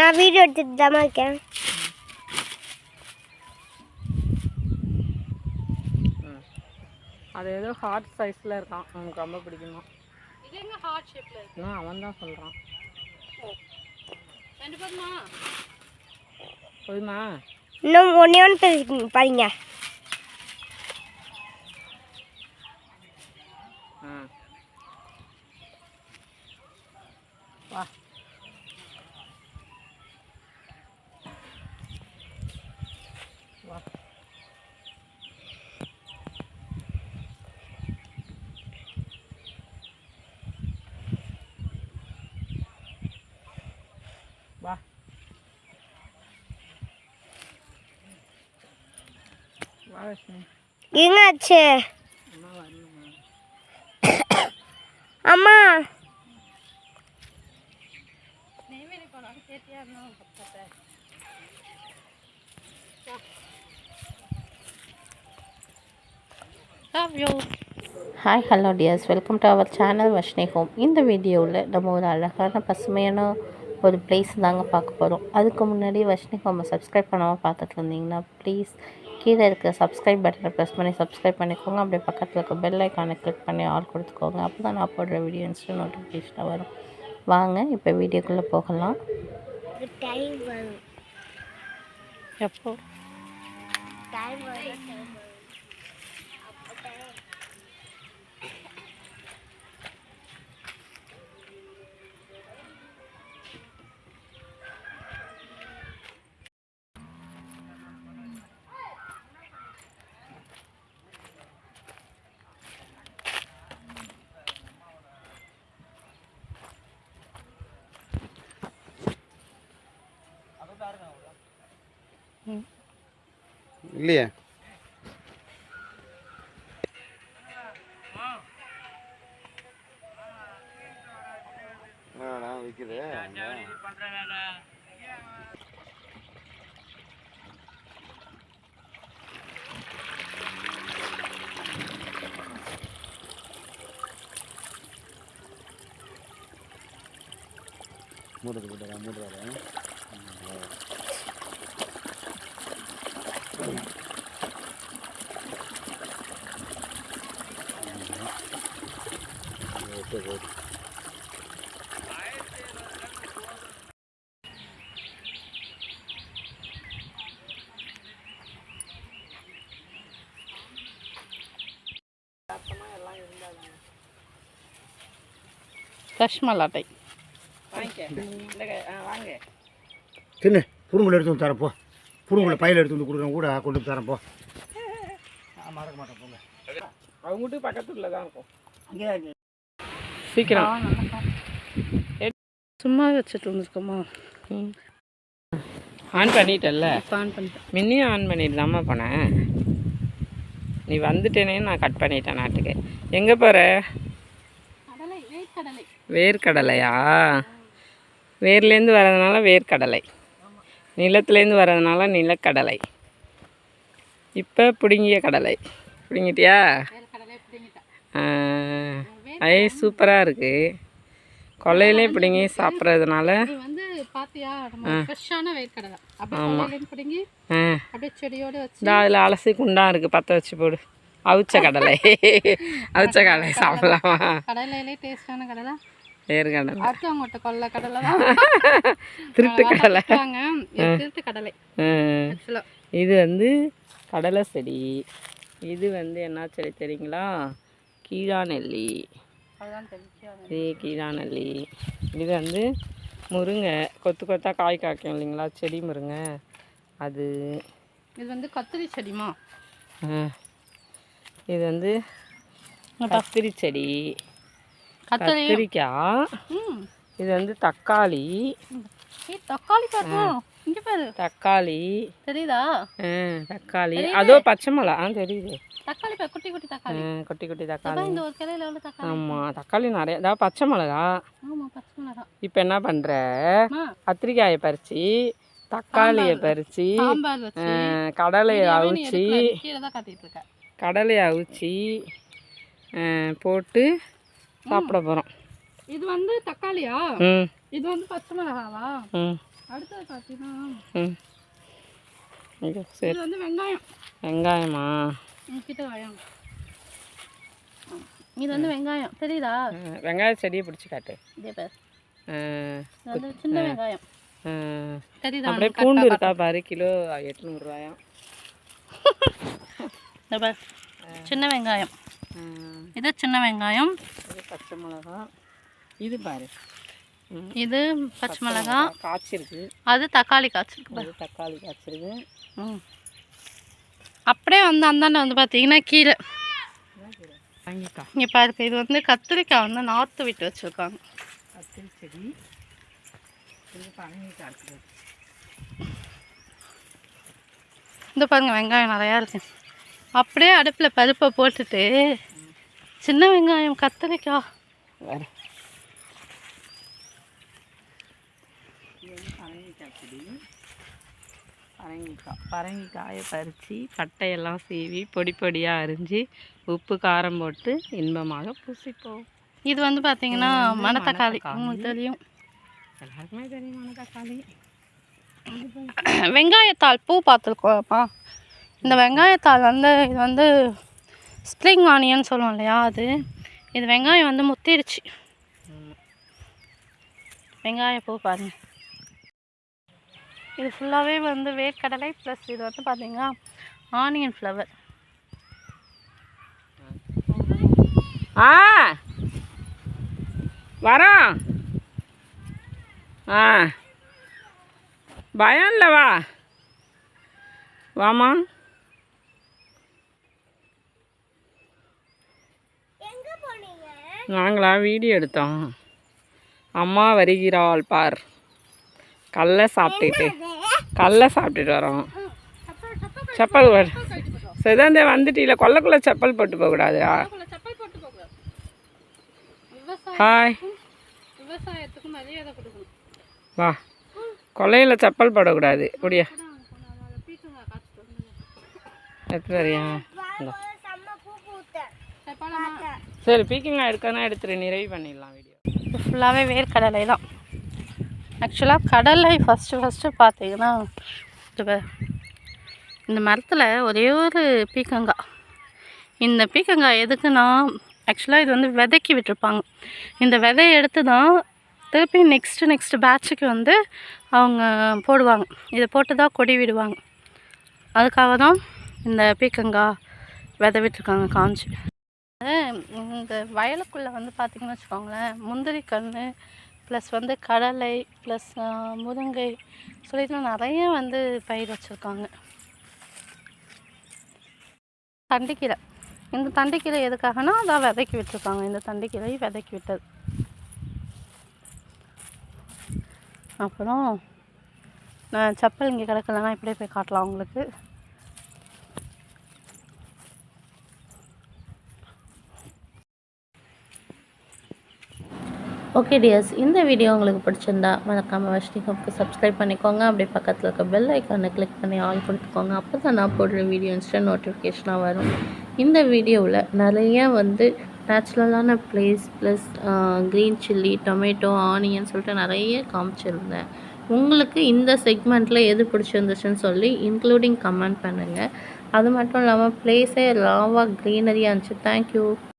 நான் வீடியோ எடுத்துட்டு தாம்மா இருக்கேன். ம். அது ஏதோ ஹார்ட் சைஸில் இருக்கான். அவனுக்கு ரொம்ப பிடிக்குமா? இது எங்க ஹார்ட் ஷேப்ல இருக்கு? இன்னும் அவன் தான் சொல்கிறான் ரெண்டு பேருமா? போதுமா? இன்னும் ஒன்றே ஒன்று பேசிக்கணும் பாருங்க ஆ வா வா வா வா லட்சுமி என்னாச்சு அம்மா வரணுமா அம்மா நெய்வேலி போனாலும் கேட்டியா இருந்தாலும் பத்தத்தை love you hi hello dears welcome to our channel Vashni home இந்த வீடியோவில் நம்ம ஒரு அழகான பசுமையான ஒரு பிளேஸ் தாங்க பார்க்க போகிறோம் அதுக்கு முன்னாடி வஷ்ணி ஹோமை சப்ஸ்கிரைப் பண்ணாமல் பார்த்துட்டு இருந்தீங்கன்னா ப்ளீஸ் கீழே இருக்க சப்ஸ்கிரைப் பட்டனை ப்ரெஸ் பண்ணி சப்ஸ்கிரைப் பண்ணிக்கோங்க. அப்படியே பக்கத்தில் இருக்க பெல் ஐக்கானை கிளிக் பண்ணி ஆல் கொடுத்துக்கோங்க. அப்போ தான் நான் போடுற வீடியோ இன்ஸ்டன்ட் நோட்டிஃபிகேஷனாக வரும். வாங்க இப்போ வீடியோக்குள்ளே போகலாம். எப்போ? டைம் வரும் இல்லையே? என்னடா விற்குது மூடுறது போட்டுறா மூடுறாரு ஃப்ரெஷ் மல்லாட்டை வாங்கிக்க. இந்த கை- ஆ, வாங்க. தின்னு. புடுங்குல எடுத்து தரப்போ புடுங்குல பையில எடுத்து வந்து கொடுக்குறேன். கூட கொண்டு வந்து தரப்போ மறக்க மாட்டேன் போங்க அவங்க வீட்டுக்கு பக்கத்துல தான் இருக்கும் அங்கே சீக்கிரம். சும்மா வச்சுட்டு இருந்திருக்கோமா ஆன் பண்ணிட்டல்ல? ஆன் பண்ணிட்டேன். மின்னியும் ஆன் பண்ணிட்டு தாம்மா போனேன் நீ வந்துட்டேனே நான் கட் பண்ணிட்டேன் நாட்டுக்கு. எங்கே போகிற கடலை வேர்க்கடலை. வேர்க்கடலையா? வேர்லேருந்து வர்றதுனால வேர்க்கடலை. நிலத்துலேருந்து வர்றதுனால நிலக்கடலை. இப்போ பிடுங்கிய கடலை. பிடுங்கிட்டியா? ஐ சூப்பராக இருக்குது கொல்லையிலே பிடுங்கி சாப்பிட்றதுனால. இந்த அதில் அலசி குண்டா இருக்குது பற்ற வச்சு போடு. அவிச்ச கடலை. அவிச்ச கடலை சாப்பிடலாமா? கடலையிலே டேஸ்டான கடலை. வேர்க்கடலை அடுத்தவங்ககிட்ட கொல்ல கடலை தான். திருட்டு கடலை. திருட்டு கடலை. இது வந்து கடலை செடி. இது வந்து என்ன செடி தெரியுங்களா? கீழாநெல்லி. இது கீழாநெல்லி. இது வந்து முருங்கை. கொத்து கொத்தா காய் காய்க்கும் இல்லைங்களா? செடி முருங்கை. அது. இது வந்து கத்திரி செடிமா. இது வந்து கத்திரி செடி. கத்திரிக்காய் இது வந்து தக்காளி. தக்காளி தக்காளி. தெரியுதா? தக்காளி. அதோ பச்சை மிளகா. ஆ தெரியுது. தக்காளி குட்டி குட்டி தக்காளி. குட்டி தக்காளி. இந்த ஒரு கிளையில உள்ள தக்காளி. ஆமாம் தக்காளி நிறைய. அதாவது பச்சை மிளகா. ஆமா பச்சை மிளகா. இப்போ என்ன அம்மா கத்திரிக்காயை பறித்து தக்காளியை வச்சு. கடலையை அவிச்சு கடலையை அவிச்சு போட்டு சாப்பிட போகிறோம் இது வந்து தக்காளியா? இது வந்து பச்சை மிளகாவா? அடுத்தது பார்த்தீங்கன்னா சரி. இது வந்து வெங்காயம். வெங்காயமா? கிட்ட வாயம் இது வந்து வெங்காயம். தெரியுதா? வெங்காய செடியை பிடிச்சி காட்டு. இதே பேர். சின்ன வெங்காயம். தெரியுதா? அப்படியே பூண்டு இருக்கா பாரு கிலோ எட்நூறுரூவாயம் சின்ன வெங்காயம். இது சின்ன வெங்காயம். பச்சை மிளகா. இது பாரு. இது பச்சை மிளகாய் காய்ச்சிருக்கு. அது தக்காளி காய்ச்சிருக்கு தக்காளி காய்ச்சிருக்கு. ம். அப்படியே வந்து அந்தாண்ட வந்து பார்த்தீங்கன்னா கீரை. வாங்கிக்கா. இங்கே பாருங்க இது வந்து கத்திரிக்காய் வந்து நாற்று விட்டு வச்சுருக்காங்க. கத்திரி செடி. இந்த பாருங்க வெங்காயம் நிறையா இருக்கு. அப்படியே அடுப்பில் பருப்பை போட்டுட்டு சின்ன வெங்காயம் வந்து பரங்கிக்காய் பரங்கிக்காய் பறித்து பட்டையெல்லாம் சீவி பொடி பொடியாக அரிஞ்சு உப்பு காரம் போட்டு இன்பமாக பூசிப்போம். இது வந்து பார்த்தீங்கன்னா மணத்தக்காளி. மணத்தக்காளி. உங்களுக்கு தெரியும். எல்லாருக்குமே தெரியுமான தக்காளி வெங்காயத்தாள் பூ பார்த்துருக்கோம்ப்பா. இந்த வெங்காயத்தாள் வந்து இது வந்து ஸ்ப்ரிங் ஆனியன் சொல்லுவோம் இல்லையா அது? இது வெங்காயம் வந்து முத்திருச்சு. வெங்காய பூ பாருங்க. இது ஃபுல்லாகவே வந்து வேர்க்கடலை ப்ளஸ் இது வந்து பார்த்தீங்கன்னா ஆனியன் ஃப்ளவர் ஆ! வரோம். ஆ! பயம் இல்லைவா வாமா எங்க போனீங்க நாங்களா வீடியோ எடுத்தோம் அம்மா வருகிறாள் பார். கடல சாப்பிட்டுட்டு. கடல சாப்பிட்டுட்டு வரோம். செப்பல் போடு சிதந்தே வந்துட்டீல. கொல்லைக்குள்ளே செப்பல் போட்டு போகக்கூடாதா. ஹாய் வா. கொல்லையில் செப்பல் போடக்கூடாது. முடியா எத்தனை எடுத்து வரியா? சரி பீக்கிங்காய் எடுக்கனா எடுத்துகிட்டு நிறைவு பண்ணிடலாம் வீடியோ இது ஃபுல்லாகவே வேர்க்கடலை தான் ஆக்சுவலாக கடலை ஃபஸ்ட்டு ஃபஸ்ட்டு பார்த்தீங்கன்னா இந்த மரத்தில் ஒரே ஒரு பீக்கங்காய் இந்த பீக்கங்காய் எதுக்குன்னா ஆக்சுவலாக இது வந்து விதைக்கி விட்டுருப்பாங்க. இந்த விதையை எடுத்து தான் திருப்பி நெக்ஸ்ட்டு நெக்ஸ்ட்டு பேட்சுக்கு வந்து அவங்க போடுவாங்க. இதை போட்டு தான் கொடி விடுவாங்க. அதுக்காக தான் இந்த பீக்கங்காய் விதை விட்டுருக்காங்க காஞ்சி. இந்த வயலுக்குள்ளே வந்து பார்த்திங்கன்னு வச்சுக்கோங்களேன் முந்திரி கன்று ப்ளஸ் வந்து கடலை ப்ளஸ் முருங்கை சொல்லிட்டு நிறைய வந்து பயிர் வச்சுருக்காங்க. தண்டிக்கீரை. இந்த தண்டிக்கீரை எதுக்காகனா அதான் விதைக்கி விட்டுருக்காங்க. இந்த தண்டிக்கீரை விதைக்கி விட்டது. அப்புறம் நான் செப்பல் இங்கே கிடக்கலன்னா இப்படியே போய் காட்டலாம் உங்களுக்கு. ஓகே டியர்ஸ் இந்த வீடியோ உங்களுக்கு பிடிச்சிருந்தா மறக்காமல் வஷ்ணிகம்க்கு சப்ஸ்கிரைப் பண்ணிக்கோங்க. அப்படியே பக்கத்தில் இருக்க பெல் ஐக்கானை கிளிக் பண்ணி ஆல் கொடுத்துக்கோங்க. அப்போ தான் நான் போடுற வீடியோ இன்ஸ்டன்ட் நோட்டிஃபிகேஷனாக வரும். இந்த வீடியோவில் நிறைய வந்து நேச்சுரலான place plus green chilli tomato onion சொல்லிட்டு நிறைய காமிச்சிருந்தேன். உங்களுக்கு இந்த செக்மெண்ட்டில் எது பிடிச்சிருந்துச்சுன்னு சொல்லி இன்க்ளூடிங் கமெண்ட் பண்ணுங்கள் அது மட்டும் இல்லாமல் ப்ளேஸே லாவாக க்ரீனரியாக இருந்துச்சு. தேங்க்யூ